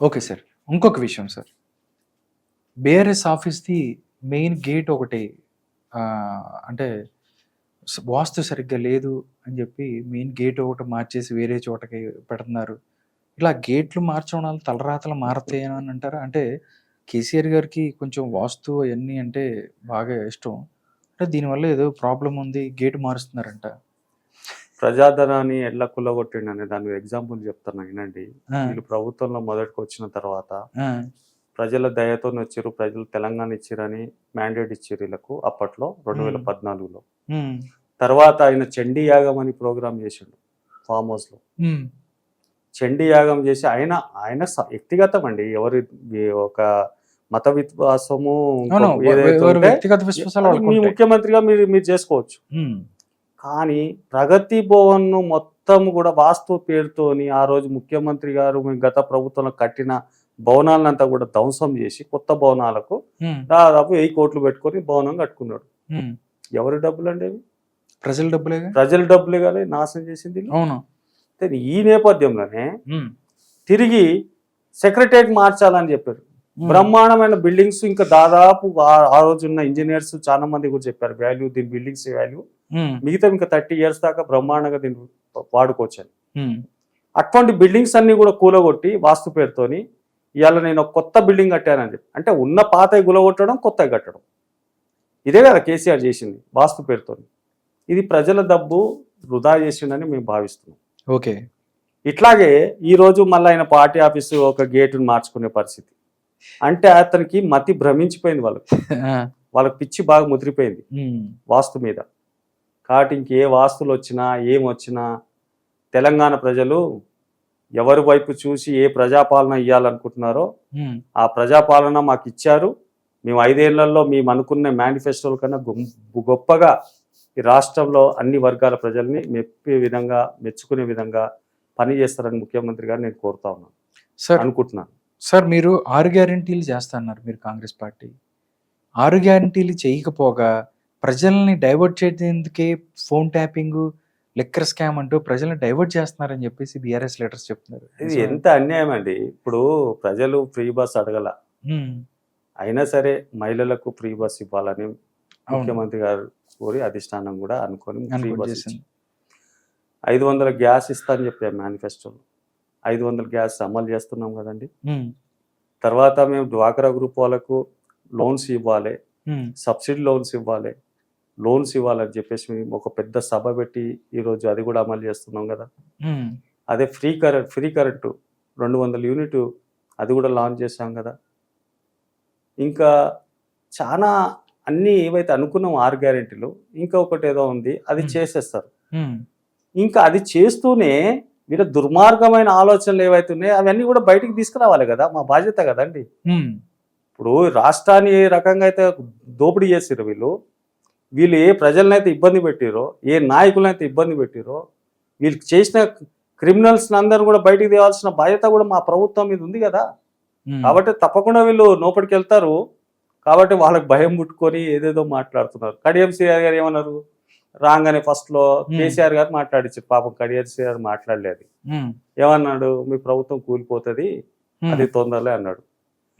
Okay sir. ఇంకొక విషయం sir. BRS ఆఫీస్ది మెయిన్ గేట్ ఒకటి. అంటే వాస్తు సరిగ్గా లేదు అని చెప్పి మెయిన్ గేట్ ఒకటి మార్చేసి వేరే చోటకి పెడుతున్నారు. ఇలా గేట్లు మార్చడం వల్ల తలరాతలు మారతాయని అని అంటారా? అంటే కేసీఆర్ గారికి కొంచెం వాస్తు అవన్నీ అంటే బాగా ఇష్టం. అంటే దీనివల్ల ఏదో ప్రాబ్లం ఉంది గేట్ మారుస్తున్నారంట. ప్రజాధనాన్ని ఎట్లా కుల్లగొట్టిండు అనే దాని ఎగ్జాంపుల్ చెప్తాను వినండి. వీళ్ళు ప్రభుత్వంలో మొదటికి వచ్చిన తర్వాత ప్రజల దయతో వచ్చారు ప్రజలు తెలంగాణ ఇచ్చిరని మ్యాండేట్ ఇచ్చారు వీళ్ళకు అప్పట్లో రెండు వేల. పద్నాలుగులో. తర్వాత ఆయన చండీ యాగం అని ప్రోగ్రామ్ చేసిండు ఫామ్ హౌస్లో. చండీ యాగం చేసి ఆయన ఆయన వ్యక్తిగతం అండి. ఎవరి ఒక మత విశ్వాసము ఏదైతే మీ. ముఖ్యమంత్రిగా మీరు మీరు చేసుకోవచ్చు. కానీ ప్రగతి భవన్ను మొత్తం కూడా వాస్తు పేరుతోని ఆ రోజు ముఖ్యమంత్రి గారు మీ గత ప్రభుత్వంలో కట్టిన భవనాలంతా కూడా ధ్వంసం చేసి కొత్త భవనాలకు దాదాపు వెయ్యి కోట్లు పెట్టుకొని భవనం కట్టుకున్నాడు. ఎవరి డబ్బులు అండి అవి? ప్రజల డబ్బులేగా ప్రజల డబ్బులే కదా నాశనం చేసింది. అవును. అయితే ఈ నేపథ్యంలోనే తిరిగి సెక్రటరియట్ మార్చాలని చెప్పారు. బ్రహ్మాండమైన బిల్డింగ్స్ ఇంకా దాదాపు ఆ- ఆ రోజు ఉన్న ఇంజనీర్స్ చాలా మంది కూడా చెప్పారు. వాల్యూ దీని బిల్డింగ్స్ వాల్యూ. మిగతా ఇంకా థర్టీ ఇయర్స్ దాకా బ్రహ్మాండంగా దీన్ని వాడుకోవచ్చు అని. ఉమ్, అటువంటి బిల్డింగ్స్ అన్ని కూడా కూలగొట్టి వాస్తు పేరుతోని ఇవాళ నేను ఒక కొత్త బిల్డింగ్ కట్టానని చెప్పి అంటే ఉన్న పాత కూలగొట్టడం కొత్త కట్టడం. ఇదే కదా కేసీఆర్ చేసింది వాస్తు పేరుతోని. ఇది ప్రజల డబ్బు వృధా చేసిండని మేము భావిస్తున్నాం. ఓకే. ఇట్లాగే ఈ రోజు మళ్ళీ ఆయన పార్టీ ఆఫీసు ఒక గేటును మార్చుకునే పరిస్థితి. అంటే అతనికి మతి భ్రమించిపోయింది వాళ్ళకి. వాళ్ళకి పిచ్చి బాగా ముదిరిపోయింది. ఉమ్, వాస్తు మీద. కాబట్టి ఇంకే వాస్తులు వచ్చినా ఏం వచ్చినా తెలంగాణ ప్రజలు ఎవరి వైపు చూసి ఏ ప్రజాపాలన ఇవ్వాలనుకుంటున్నారో ఆ ప్రజాపాలన మాకు ఇచ్చారు. మేము ఐదేళ్ళలో మేము అనుకున్న మేనిఫెస్టోల కన్నా గొప్ప- గొప్పగా ఈ రాష్ట్రంలో అన్ని వర్గాల ప్రజల్ని మెప్పే విధంగా మెచ్చుకునే విధంగా పని చేస్తారని ముఖ్యమంత్రి గారు నేను కోరుతా ఉన్నాను. సార్ అనుకుంటున్నాను. సార్ మీరు ఆరు గ్యారంటీలు చేస్తున్నారు మీరు కాంగ్రెస్ పార్టీ. ఆరు గ్యారంటీలు చేయకపోగా ప్రజల్ని డైవర్ట్ చేసేందుకే ఫోన్ ట్యాపింగ్ లిక్కర్ స్కామ్ అంటూ ప్రజల్ని డైవర్ట్ చేస్తున్నారని చెప్పేసి బీఆర్ఎస్ లీడర్స్ చెప్తున్నారు. ఇది ఎంత అన్యాయం అండి. ఇప్పుడు ప్రజలు ఫ్రీ బస్ అడగల. అయినా సరే మహిళలకు ఫ్రీ బస్ ఇవ్వాలని ముఖ్యమంత్రి గారు కోరి అధిష్టానం కూడా అనుకొని ఫ్రీ బస్ ఐదు వందల గ్యాస్ ఇస్తా అని చెప్పారు మేనిఫెస్టోలో. ఐదు వందల గ్యాస్ అమలు చేస్తున్నాం కదండి. తర్వాత మేము డ్వాక్రా గ్రూప్ వాళ్ళకు లోన్స్ ఇవ్వాలి. సబ్సిడీ లోన్స్ ఇవ్వాలి. లోన్స్ ఇవ్వాలని చెప్పేసి మేము ఒక పెద్ద సభ పెట్టి ఈరోజు అది కూడా అమలు చేస్తున్నాం కదా. అదే ఫ్రీ కరెంట్ ఫ్రీ కరెంటు రెండు వందల యూనిట్ అది కూడా లాంచ్ చేశాం కదా. ఇంకా చాలా అన్నీ ఏవైతే అనుకున్నాం ఆరు గ్యారెంటీలు ఇంకా ఒకటి ఏదో ఉంది అది. చేసేస్తారు. ఇంకా అది చేస్తూనే వీళ్ళ దుర్మార్గమైన ఆలోచనలు ఏవైతే ఉన్నాయో అవన్నీ కూడా బయటికి తీసుకురావాలి కదా మా బాధ్యత కదండి. ఇప్పుడు రాష్ట్రాన్ని ఏ రకంగా అయితే దోపిడీ చేసిరో వీళ్ళు వీళ్ళు ఏ ప్రజలనైతే ఇబ్బంది పెట్టిరో ఏ నాయకులనైతే ఇబ్బంది పెట్టిరో వీళ్ళు చేసిన క్రిమినల్స్ అందరూ కూడా బయటికి తేవాల్సిన బాధ్యత కూడా మా ప్రభుత్వం మీద ఉంది కదా. కాబట్టి తప్పకుండా వీళ్ళు లోపలికి వెళ్తారు కాబట్టి వాళ్ళకి భయం పుట్టుకొని ఏదేదో మాట్లాడుతున్నారు. కడియం సిఆర్ గారు ఏమన్నారు? రాగానే ఫస్ట్లో కేసీఆర్ గారు మాట్లాడించారు పాపం కడియం సిఆర్ మాట్లాడలేదు. ఏమన్నాడు? మీ ప్రభుత్వం కూలిపోతది. అది తొందరలే అన్నాడు.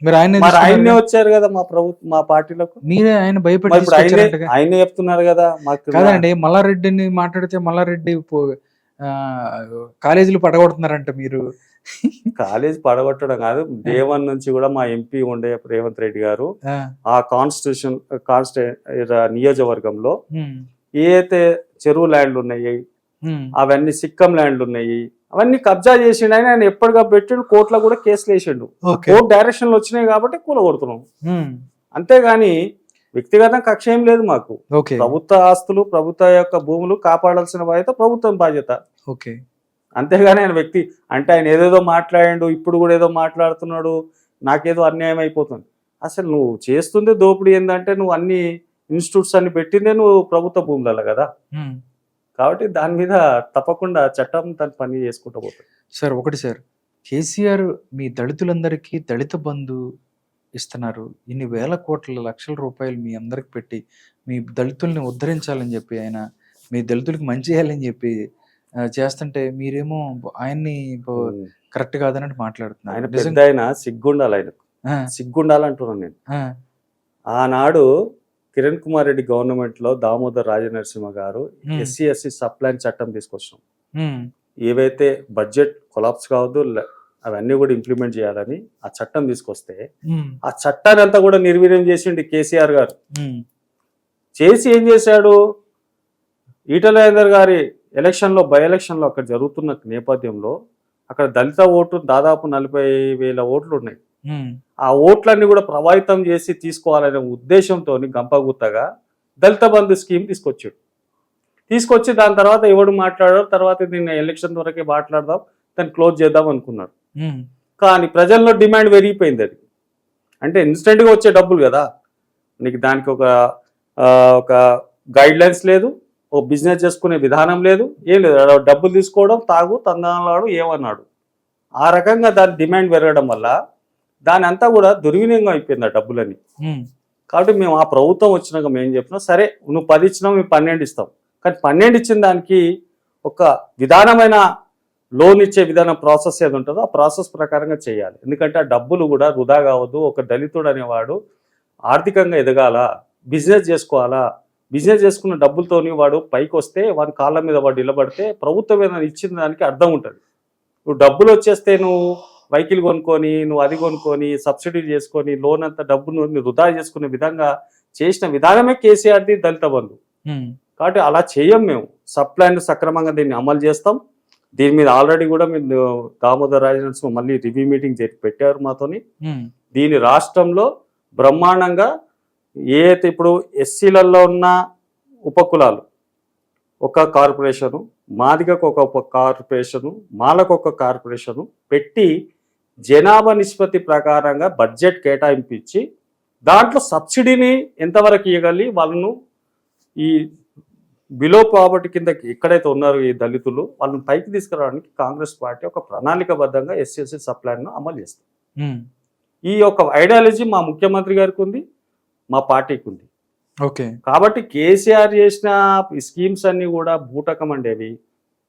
మీరు ఆయన వచ్చారు కదా మా ప్రభుత్వం మా పార్టీలకు. మీరే ఆయన ఇప్పుడు ఆయనే చెప్తున్నారు కదా మాకు కాదండి మల్లారెడ్డిని మాట్లాడితే మల్లారెడ్డి కాలేజీలు పడగొడుతున్నారంట మీరు. కాలేజ్ పడగొట్టడం కాదు దేవన్ నుంచి కూడా మా ఎంపీ ఉండే రేవంత్ రెడ్డి గారు ఆ, కాన్స్టిట్యూషన్ కాన్స్టి నియోజకవర్గంలో ఏ అయితే చెరువు ల్యాండ్లు ఉన్నాయి అవన్నీ సిక్కం ల్యాండ్లు ఉన్నాయి అవన్నీ కబ్జా చేసిండు ఆయన ఆయన ఎప్పటిగా పెట్టిండు కోర్టులో కూడా కేసులు వేసిండు. కోర్టు డైరెక్షన్లు వచ్చినాయి కాబట్టి కూలగొడుతున్నాం. ఉమ్, అంతేగాని వ్యక్తిగత కక్ష ఏం లేదు మాకు. ప్రభుత్వ ఆస్తులు ప్రభుత్వ యొక్క భూములు కాపాడాల్సిన బాధ్యత ప్రభుత్వం బాధ్యత. ఓకే. అంతేగాని ఆయన వ్యక్తి అంటే ఆయన ఏదేదో మాట్లాడిండు ఇప్పుడు కూడా ఏదో మాట్లాడుతున్నాడు నాకేదో అన్యాయం అయిపోతుంది. అసలు నువ్వు చేస్తుంది దోపిడీ ఏంటంటే నువ్వు అన్ని ఇన్స్టిట్యూట్స్ అన్ని పెట్టిందే నువ్వు ప్రభుత్వ భూములలో కదా. కాబట్టి దాని మీద తప్పకుండా చట్టం తన పని చేసుకుంటూ పోతుంది. సార్ ఒకటి సార్ కేసీఆర్ మీ దళితులందరికీ దళిత బంధు ఇస్తున్నారు. ఇన్ని వేల కోట్ల లక్షల రూపాయలు మీ అందరికి పెట్టి మీ దళితుల్ని ఉద్ధరించాలని చెప్పి ఆయన మీ దళితులకు మంచి చేయాలని చెప్పి చేస్తుంటే మీరేమో ఆయన్ని కరెక్ట్ కాదన్నట్టు ఆయన మాట్లాడుతున్నారు పెద్ద ఆయన సిగ్గుండాలి ఆయన సిగ్గుండాలంటున్నాను నేను. ఆనాడు కిరణ్ కుమార్ రెడ్డి గవర్నమెంట్లో దామోదర్ రాజనరసింహ గారు Hmm. ఎస్సీ ఎస్సీ సప్లైన్ చట్టం తీసుకొచ్చాం. ఉమ్, ఏవైతే బడ్జెట్ కొలాప్స్ కావద్దు లే- అవన్నీ కూడా ఇంప్లిమెంట్ చేయాలని ఆ చట్టం తీసుకొస్తే ఉమ్, ఆ చట్టాన్ని అంతా కూడా నిర్వీర్యం చేసిండి కేసీఆర్ గారు. ఉమ్, చేసి ఏం చేశాడు? ఈటల రాజేందర్ గారి ఎలక్షన్లో బై ఎలక్షన్లో అక్కడ జరుగుతున్న నేపథ్యంలో అక్కడ దళిత ఓటు దాదాపు నలభై వేల ఓట్లు ఉన్నాయి. ఆ ఓట్లన్నీ కూడా ప్రభావితం చేసి తీసుకోవాలనే ఉద్దేశంతో గంపగుత్తగా దళిత బంధు స్కీమ్ తీసుకొచ్చాడు. తీసుకొచ్చి దాని తర్వాత ఎవడు మాట్లాడారు తర్వాత దీన్ని ఎలక్షన్ వరకే మాట్లాడదాం దాన్ని క్లోజ్ చేద్దాం అనుకున్నారు ఉమ్, కానీ ప్రజల్లో డిమాండ్ పెరిగిపోయింది అది. అంటే ఇన్స్టెంట్గా వచ్చే డబ్బులు కదా. నీకు దానికి ఒక ఒక గైడ్ లైన్స్ లేదు ఒక బిజినెస్ చేసుకునే విధానం లేదు ఏం లేదు. డబ్బులు తీసుకోవడం తాగు తందనాడు ఏమన్నాడు. ఆ రకంగా దాని డిమాండ్ పెరగడం వల్ల దాని అంతా కూడా దుర్వినియోగం అయిపోయింది ఆ డబ్బులని. కాబట్టి మేము ఆ ప్రభుత్వం వచ్చినాక మేము చెప్పినా? సరే నువ్వు పది ఇచ్చినావు మేము పన్నెండు ఇస్తాం. కానీ పన్నెండు ఇచ్చిన దానికి ఒక విధానమైన లోన్ ఇచ్చే విధానం ప్రాసెస్ ఏది ఉంటుందో ఆ ప్రాసెస్ ప్రకారంగా చేయాలి. ఎందుకంటే ఆ డబ్బులు కూడా వృధా కావద్దు ఒక దళితుడు అనేవాడు ఆర్థికంగా ఎదగాల బిజినెస్ చేసుకోవాలా. బిజినెస్ చేసుకున్న డబ్బులతోని వాడు పైకి వస్తే వాడి కాళ్ళ మీద వాడు నిలబడితే ప్రభుత్వం ఏదైనా ఇచ్చిన దానికి అర్థం ఉంటుంది. నువ్వు డబ్బులు వచ్చేస్తే నువ్వు వెహికల్ కొనుక్కొని నువ్వు అది కొనుక్కొని సబ్సిడీ చేసుకొని లోన్ అంతా డబ్బును నువ్వు వృధా చేసుకునే విధంగా చేసిన విధానమే కేసీఆర్ది దళిత బంధు. కాబట్టి అలా చేయం మేము. సప్లైన్ సక్రమంగా దీన్ని అమలు చేస్తాం. దీని మీద ఆల్రెడీ కూడా మీరు దామోదర్ రాజనరసింహ మళ్ళీ రివ్యూ మీటింగ్ చేసి పెట్టారు మాతోని. దీని రాష్ట్రంలో బ్రహ్మాండంగా ఏ అయితే ఇప్పుడు ఎస్సీలలో ఉన్న ఉపకులాలు ఒక కార్పొరేషను మాదిగకు ఒక కార్పొరేషను మాలకు ఒక కార్పొరేషను పెట్టి జనాభా నిష్పత్తి ప్రకారంగా బడ్జెట్ కేటాయింపు ఇచ్చి దాంట్లో సబ్సిడీని ఎంతవరకు ఇవ్వగలి వాళ్ళను ఈ బిలో పావర్టీ కింద ఎక్కడైతే ఉన్నారో ఈ దళితులు వాళ్ళని పైకి తీసుకురావడానికి కాంగ్రెస్ పార్టీ ఒక ప్రణాళికబద్ధంగా ఎస్సీఎస్సీ సప్లైను అమలు చేస్తుంది. ఈ యొక్క ఐడియాలజీ మా ముఖ్యమంత్రి గారికి ఉంది మా పార్టీకి ఉంది. ఓకే. కాబట్టి కేసీఆర్ చేసిన స్కీమ్స్ అన్ని కూడా బూటకం అండి అవి.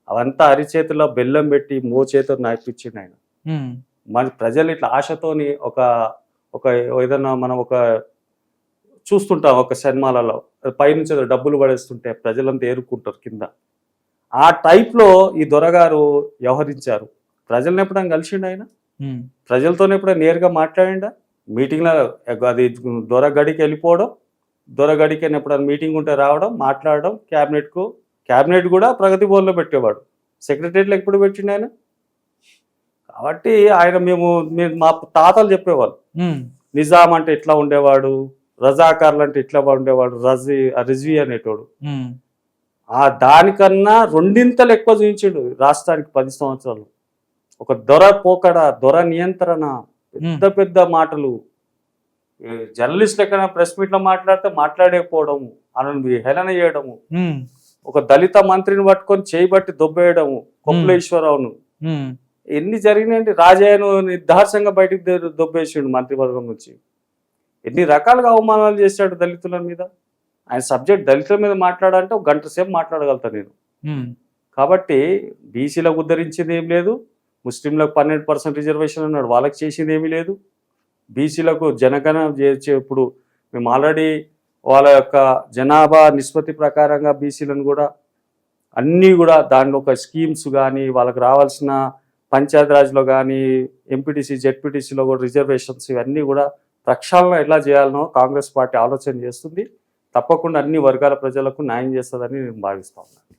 అవంతా అరిచేతిలో బెల్లం పెట్టి మో చేతిలో నాయిపించిండు ఆయన. మన ప్రజలు ఇట్లా ఆశతోని ఒక ఒక ఏదన్నా మనం ఒక చూస్తుంటాం ఒక సినిమాలలో. పైనుంచి ఏదో డబ్బులు పడేస్తుంటే ప్రజలంతా ఏరుకుంటారు కింద. ఆ టైప్లో ఈ దొరగారు వ్యవహరించారు. ప్రజల్ని ఎప్పుడైనా కలిసిండు ఆయన? ప్రజలతోనే ఎప్పుడైనా నేరుగా మాట్లాడిండా? మీటింగ్లో అది దొర గడికి వెళ్ళిపోవడం దొర గడికి ఎప్పుడైనా మీటింగ్ ఉంటే రావడం మాట్లాడడం క్యాబినెట్కు క్యాబినెట్ కూడా ప్రగతి భవన్లో పెట్టేవాడు. సెక్రటరీలో ఎప్పుడు పెట్టిండు ఆయన? కాబట్టి ఆయన మేము మా తాతలు చెప్పేవాళ్ళు. నిజాం అంటే ఇట్లా ఉండేవాడు? రజాకార్లు అంటే ఇట్లా ఉండేవాడు? రజీ రిజ్వీ అనేటోడు. ఆ దానికన్నా రెండింతలు ఎక్కువ చూపించాడు రాష్ట్రానికి పది సంవత్సరాలు. ఒక దొర పోకడ దొర నియంత్రణ పెద్ద పెద్ద మాటలు. జర్నలిస్ట్ ఎక్కడ ప్రెస్ మీట్లో మాట్లాడితే మాట్లాడకపోవడము అనను హేళన చేయడము. ఒక దళిత మంత్రిని పట్టుకొని చేయబట్టి దొబ్బేయడము. కొప్పులేశ్వరరావును. ఎన్ని జరిగినాయండి రాజయ్యను నిర్దార్శంగా బయటికి దొబ్బేసిండు మంత్రివర్గం నుంచి. ఎన్ని రకాలుగా అవమానాలు చేశాడు దళితుల మీద. ఆయన సబ్జెక్ట్ దళితుల మీద మాట్లాడాలంటే ఒక గంట సేపు మాట్లాడగలుగుతాను నేను. కాబట్టి బీసీలకు ఉద్ధరించింది ఏం లేదు. ముస్లింలకు పన్నెండు పర్సెంట్ రిజర్వేషన్ అన్నాడు. వాళ్ళకి చేసింది ఏమీ లేదు. బీసీలకు జనగణ చేసే ఇప్పుడు మేము ఆల్రెడీ వాళ్ళ యొక్క జనాభా నిష్పత్తి ప్రకారంగా బీసీలను కూడా అన్నీ కూడా దానిలో ఒక స్కీమ్స్ కానీ వాళ్ళకి రావాల్సిన పంచాయతీరాజ్లో కానీ ఎంపీటీసీ జెడ్పీటీసీలో కూడా రిజర్వేషన్స్ ఇవన్నీ కూడా ప్రక్షాళన ఎలా చేయాలనో కాంగ్రెస్ పార్టీ ఆలోచన చేస్తుంది. తప్పకుండా అన్ని వర్గాల ప్రజలకు న్యాయం చేస్తుందని నేను భావిస్తా ఉన్నాను